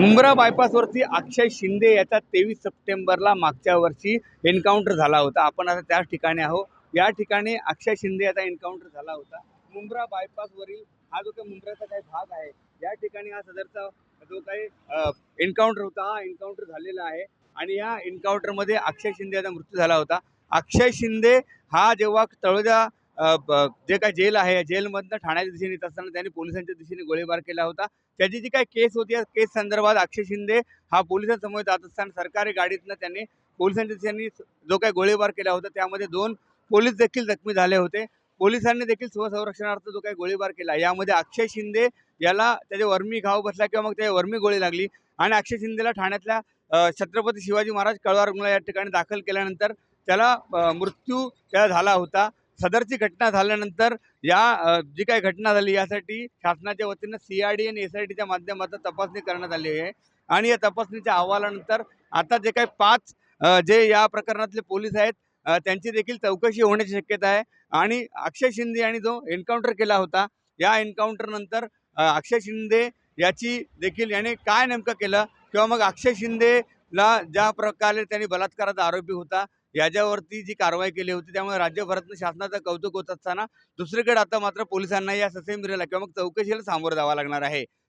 मुंब्रा बायपासवरती अक्षय शिंदे याचा तेवीस सप्टेंबरला मागच्या वर्षी एन्काउंटर झाला होता. आपण आता त्याच ठिकाणी आहोत. या ठिकाणी अक्षय शिंदे याचा एन्काउंटर झाला होता. मुंब्रा बायपासवरील हा जो काही मुंब्राचा काही भाग आहे या ठिकाणी हा सदरचा जो काही एन्काउंटर होता हा एन्काउंटर झालेला आहे. आणि या एन्काउंटरमध्ये अक्षय शिंदे याचा मृत्यू झाला होता. अक्षय शिंदे हा जेव्हा तळोजा जे काय जेल आहे या जेलमधनं ठाण्याच्या दिशेने येत असताना त्यांनी पोलिसांच्या दिशेने गोळीबार केला होता. त्याची जी काही केस होती या केस संदर्भात अक्षय शिंदे हा पोलिसांसमोर जात असताना सरकारी गाडीतनं त्यांनी पोलिसांच्या दिशेने जो काही गोळीबार केला होता त्यामध्ये दोन पोलीस देखील जखमी झाले होते. पोलिसांनी देखील स्वसंरक्षणार्थ जो काही गोळीबार केला यामध्ये अक्षय शिंदे याला त्याचे वर्मी घाव बसला किंवा मग त्याच्या वर्मी गोळी लागली आणि अक्षय शिंदेला ठाण्यातल्या छत्रपती शिवाजी महाराज कळवा रुग्णालय या ठिकाणी दाखल केल्यानंतर त्याला मृत्यू त्याला झाला होता. सदरची घटना झाल्यानंतर या जी काही घटना झाली यासाठी शासनाच्या वतीनं सी आर डी आणि एस आय टीच्या माध्यमातून तपासणी करण्यात आली आहे. आणि या तपासणीच्या अहवालानंतर आता जे काही पाच जे या प्रकरणातले पोलीस आहेत त्यांची देखील चौकशी होण्याची शक्यता आहे. आणि अक्षय शिंदे यांनी जो एन्काउंटर केला होता या एन्काउंटरनंतर अक्षय शिंदे याची देखील याने काय नेमकं केलं? किंवा मग अक्षय शिंदेला ज्या प्रकारे त्यांनी बलात्काराचा आरोपी होता याच्यावरती जी कारवाई केली होती त्यामुळे राज्यभरातून शासनाचं कौतुक होत असताना दुसरीकडे आता मात्र पोलिसांना या ससेमिरेला किंवा मग चौकशीला सामोरं जावं लागणार आहे.